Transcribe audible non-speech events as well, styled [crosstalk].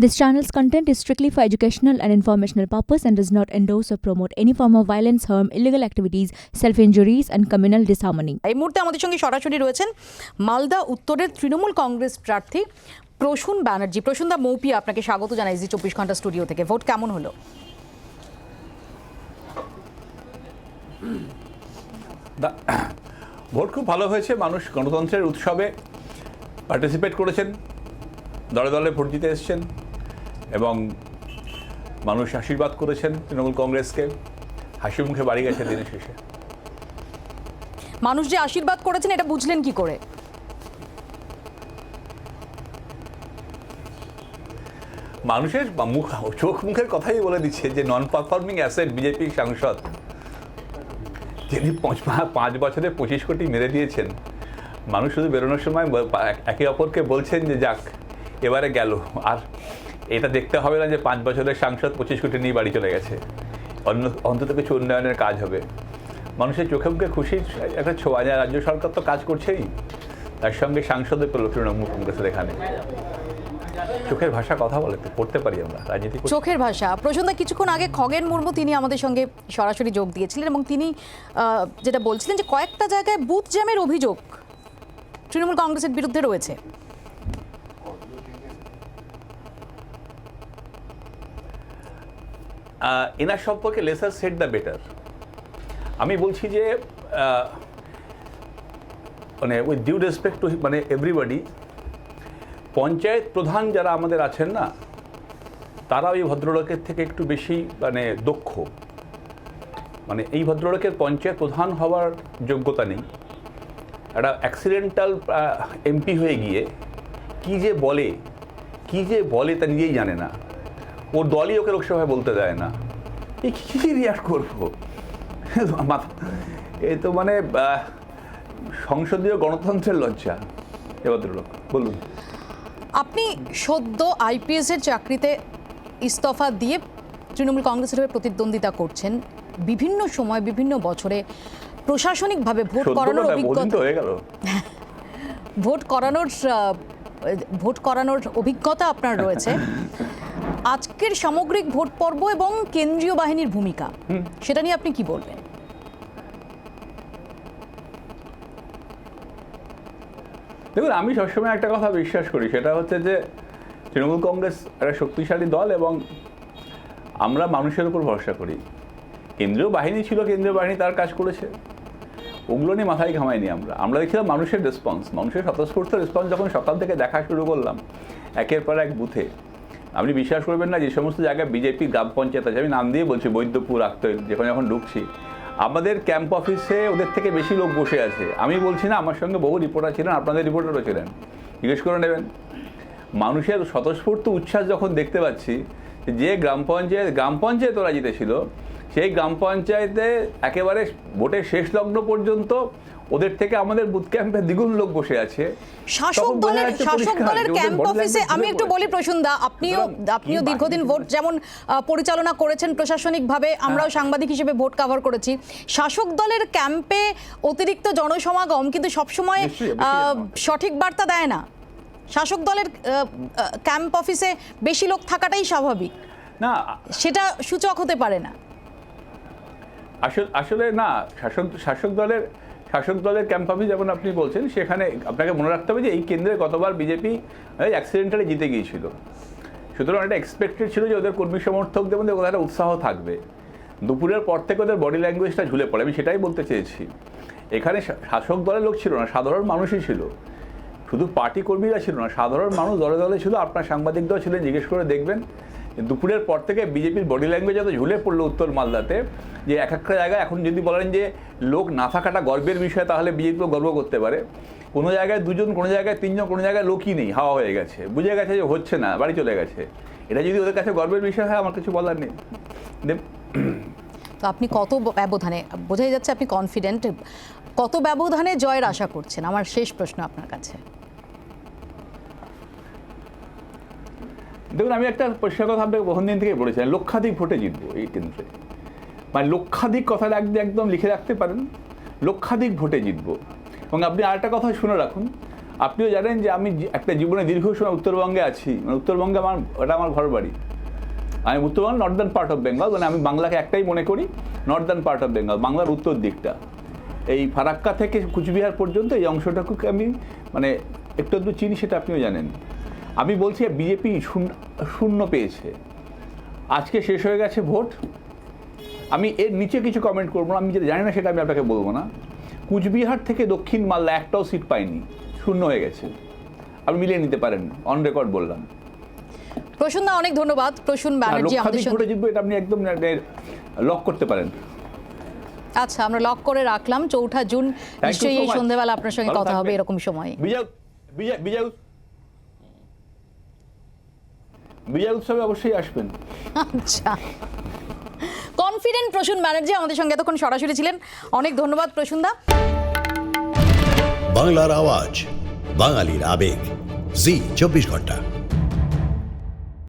This channel's content is strictly for educational and informational purpose and does not endorse or promote any form of violence, harm, illegal activities, self-injuries and communal disharmony. এই মুহূর্তে আমাদের সঙ্গে সরাসরি রয়েছেন মালদা উত্তরের তৃণমূল কংগ্রেস প্রার্থী প্রসূন ব্যানার্জি প্রসূনদা মৌপিয়া আপনাকে স্বাগত জানাই জি চব্বিশ ঘণ্টা স্টুডিও থেকে ভোট কেমন হলো দা- ভোট খুব ভালো হয়েছে মানুষ গণতন্ত্রের উৎসবে পার্টিসিপেট করেছেন দলে দলে ভোট দিতে এসছেন এবং মানুষ আশীর্বাদ করেছেন তৃণমূল কংগ্রেসকে। হাসি মুখে বাড়ি গেছে দিনের শেষে। মানুষ যে আশীর্বাদ করেছেন এটা বুঝলেন কি করে? মানুষের মুখ চোখ মুখের কথাই বলে দিচ্ছে যে নন পারফর্মিং অ্যাসেট বিজেপি সাংসদ যিনি পাঁচ- পাঁচ বছরে পঁচিশ কোটি মেরে দিয়েছেন মানুষ শুধু বেরোনোর সময় একে অপরকে বলছেন যে যাক এবারে গেল। আর এটা দেখতে হবে না যে পাঁচ বছরের সাংসদ পঁচিশ কোটি নিয়ে বাড়ি চলে গেছে। অন্য, অন্তত কিছু উন্নয়নের কাজ হবে। মানুষের চোখে মুখে খুশির একটা ছোঁয়া। যায় রাজ্য সরকার তো কাজ করছেই। তার সঙ্গে সাংসদও পেল তৃণমূল কংগ্রেসের এখানে। চোখের ভাষা কথা বলে পড়তে পারি আমরা। রাজনীতি চোখের ভাষা। প্রসূনদা কিছুক্ষণ আগে খগেন মুর্মু তিনি আমাদের সঙ্গে সরাসরি যোগ দিয়েছিলেন এবং তিনি যেটা বলছিলেন যে কয়েকটা জায়গায় বুথ জ্যামের অভিযোগ তৃণমূল কংগ্রেসের বিরুদ্ধে রয়েছে। এনার সম্পর্কে লেসার সেট দ্য বেটার। আমি বলছি যে মানে উইথ ডিউ রেসপেক্ট টু মানে এভরিবডি পঞ্চায়েত প্রধান যারা আমাদের আছেন না তারা ওই ভদ্রলোকের থেকে একটু বেশি মানে দক্ষ। মানে এই ভদ্রলোকের পঞ্চায়েত প্রধান হওয়ার যোগ্যতা নেই। একটা অ্যাক্সিডেন্টাল এমপি হয়ে গিয়ে কি যে বলে, কি যে বলে তা নিজেই জানে না। ওর দলই ওকে লোকসভায় বলতে দেয় না। এই কী রিয়াক্ট করব? এ তো মানে সংসদীয় গণতন্ত্রের লজ্জা। এ ভদ্রলোক বলুন। আপনি সদ্য আইপিএস এর চাকরিতে ইস্তফা দিয়ে তৃণমূল কংগ্রেসের হয়ে প্রতিদ্বন্দ্বিতা করছেন। বিভিন্ন সময় বিভিন্ন বছরে প্রশাসনিকভাবে ভোট করানোর অভিজ্ঞতা হয়ে গেল। [laughs] ভোট করানোর ভোট করানোর অভিজ্ঞতা আপনার রয়েছে। আজকের সামগ্রিক ভোট পর্ব এবং কেন্দ্রীয় বাহিনীর ভূমিকা। সেটা নিয়ে আপনি কি বলবেন? দেখুন আমি সবসময় একটা কথা বিশ্বাস করি সেটা হচ্ছে যে তৃণমূল কংগ্রেস একটা শক্তিশালী দল এবং আমরা মানুষের উপর ভরসা করি। কেন্দ্রীয় বাহিনী ছিল কেন্দ্রীয় বাহিনী তার কাজ করেছে। ওগুলো নিয়ে মাথায় ঘামাইনি আমরা। আমরা দেখছিলাম মানুষের রেসপন্স মানুষের স্বতঃস্ফূর্ত রেসপন্স যখন সকাল থেকে দেখা শুরু করলাম একের পর এক বুথে। আপনি বিশ্বাস করবেন না, যে সমস্ত জায়গায় বিজেপি গ্রাম পঞ্চায়েত আছে, আমি নাম দিয়ে বলছি, বৈদ্যপুর আক্তৈল যেখানে যখন ঢুকছি। আমাদের ক্যাম্প অফিসে ওদের থেকে বেশি লোক বসে আছে। আমি বলছি না, আমার সঙ্গে বহু রিপোর্টার ছিলেন, আপনাদের রিপোর্টারও ছিলেন। জিজ্ঞেস করে নেবেন। মানুষের স্বতঃস্ফূর্ত উচ্ছ্বাস যখন দেখতে পাচ্ছি, যে গ্রাম পঞ্চায়েত গ্রাম পঞ্চায়েত ওরা জিতেছিল, সেই গ্রাম পঞ্চায়েতে একেবারে ভোটের শেষ লগ্ন পর্যন্ত ওদের থেকে আমাদের বুথ ক্যাম্পে দ্বিগুণ লোক বসে আছে। শাসক দলের শাসক দলের ক্যাম্প অফিসে আমি একটু বলি প্রসূনদা আপনিও আপনিও দীর্ঘদিন ভোট যেমন পরিচালনা করেছেন প্রশাসনিকভাবে আমরাও সাংবাদিক হিসেবে ভোট কভার করেছি। শাসক দলের ক্যাম্পে অতিরিক্ত জনসমাগম কিন্তু সবসময় সঠিক বার্তা দেয় না। শাসক দলের ক্যাম্প অফিসে বেশি লোক থাকাটাই স্বাভাবিক। না সেটা সূচক হতে পারে না। আসলে আসলে না শাসক শাসক দলের শাসক দলের ক্যাম্প যেমন আপনি বলছেন, সেখানে আপনাকে মনে রাখতে হবে যে এই কেন্দ্রে গতবার বিজেপি অ্যাক্সিডেন্টালি জিতে গিয়েছিল। সুতরাং এটা এক্সপেক্টেড ছিল যে ওদের কর্মী সমর্থকদের মধ্যে ওদের একটা উৎসাহ থাকবে। দুপুরের পর থেকে ওদের বডি ল্যাঙ্গুয়েজটা ঝুলে পড়ে, আমি সেটাই বলতে চেয়েছি। এখানে শাসক দলের লোক ছিল না, সাধারণ মানুষই ছিল। শুধু পার্টি কর্মীরা ছিল না, সাধারণ মানুষ দলে দলে ছিল, আপনার সাংবাদিকরাও ছিলেন, জিজ্ঞেস করে দেখবেন। দুপুরের পর থেকে বিজেপির বডি ল্যাঙ্গুয়েজ এত ঝুলে পড়ল উত্তর মালদাতে, যে এক একটা জায়গায় এখন যদি বলেন যে লোক না থাকাটা গর্বের বিষয়, তাহলে বিজেপিও গর্ব করতে পারে। কোনো জায়গায় দুজন, কোনো জায়গায় তিনজন, কোনো জায়গায় লোকই নেই, হাওয়া হয়ে গেছে। বুঝে গেছে যে হচ্ছে না, বাড়ি চলে গেছে। এটা যদি ওদের কাছে গর্বের বিষয় হয়, আমার কিছু বলার নেই। তো আপনি কত ব্যবধানে, বোঝাই যাচ্ছে আপনি কনফিডেন্ট কত ব্যবধানে জয়ের আশা করছেন? আমার শেষ প্রশ্ন আপনার কাছে। দেখুন, আমি একটা পরিষ্কার কথা আপনাকে বহু দিন থেকে বলেছিলাম লক্ষাধিক ভোটে জিতবো এই কেন্দ্রে। মানে লক্ষাধিক কথাটা একদম একদম লিখে রাখতে পারেন, লক্ষাধিক ভোটে জিতবো। এবং আপনি আরেকটা কথা শুনে রাখুন, আপনিও জানেন যে আমি একটা জীবনে দীর্ঘ সময় উত্তরবঙ্গে আছি মানে উত্তরবঙ্গে আমার ওটা আমার ঘর বাড়ি আমি Uttarbanga northern part of Bengal মানে আমি বাংলাকে একটাই মনে করি নর্দার্ন পার্ট অফ বেঙ্গল বাংলার উত্তর দিকটা। এই ফারাক্কা থেকে কুচবিহার পর্যন্ত এই অংশটাকে আমি মানে একটু একটু চিনি, সেটা আপনিও জানেন। আমি বলছি বিজেপি শূন্য পেয়েছে। আজকে শেষ হয়ে গেছে ভোট। আমি এর নিচে কিছু কমেন্ট করব না আমি যেটা জানি না সেটা আমি আপনাকে বলব না। কুচবিহার থেকে দক্ষিণ মালদা একটাও সিট পাইনি শূন্য হয়ে গেছে। আপনি মিলিয়ে নিতে পারেন অন রেকর্ড বললাম। প্রসূন দা অনেক ধন্যবাদ। প্রসূন ব্যানার্জি আমাদের সঙ্গে। জিতবো এটা আপনি একদম লক করতে পারেন। আচ্ছা আমরা লক করে রাখলাম। চৌঠা জুন নিশ্চয়ই এই. সন্ধ্যেবেলা আপনার সঙ্গে কথা হবে এরকম সময়। বিজয় বিজয় বিজয় বিজয় উৎসবে অবশ্যই আসবেন। আচ্ছা। কনফিডেন্ট প্রসূন ব্যানার্জি আমাদের সঙ্গে এতক্ষণ সরাসরি ছিলেন। অনেক ধন্যবাদ প্রসূন দা। বাংলার আওয়াজ বাঙালির আবেগ। জি চব্বিশ ঘণ্টা।